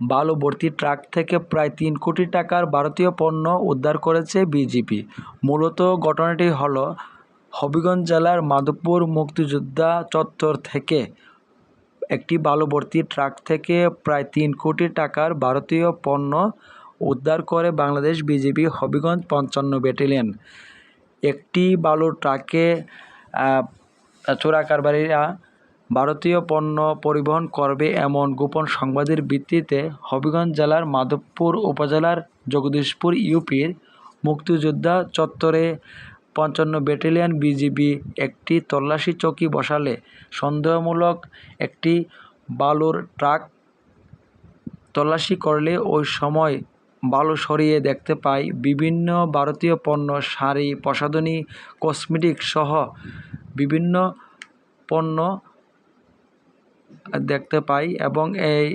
বালু ভর্তি ট্রাক থেকে প্রায় তিন কোটি টাকার ভারতীয় পণ্য উদ্ধার করেছে বিজিবি মূলত ঘটনাটি হলো হবিগঞ্জ জেলার মাধবপুর মুক্তিযোদ্ধা চত্বর থেকে একটি বালু ভর্তি ট্রাক থেকে প্রায় তিন কোটি টাকার ভারতীয় পণ্য উদ্ধার করে বাংলাদেশ বিজিবি হবিগঞ্জ পঞ্চান্ন ব্যাটালিয়ন। একটি বালুর ট্রাকে চোরা কারবারিরা ভারতীয় পণ্য পরিবহন করবে এমন গোপন সংবাদের ভিত্তিতে হবিগঞ্জ জেলার মাধবপুর উপজেলার জগদীশপুর ইউপির মুক্তিযোদ্ধা চত্বরে পঞ্চান্ন ব্যাটালিয়ন বিজিবি একটি তল্লাশি চৌকি বসালে সন্দেহমূলক একটি বালুর ট্রাক তল্লাশি করলে ওই সময় বালু সরিয়ে দেখতে পায় বিভিন্ন ভারতীয় পণ্য, শাড়ি, প্রসাধনী, কসমেটিক্স সহ বিভিন্ন পণ্য দেখতে পাই এবং এই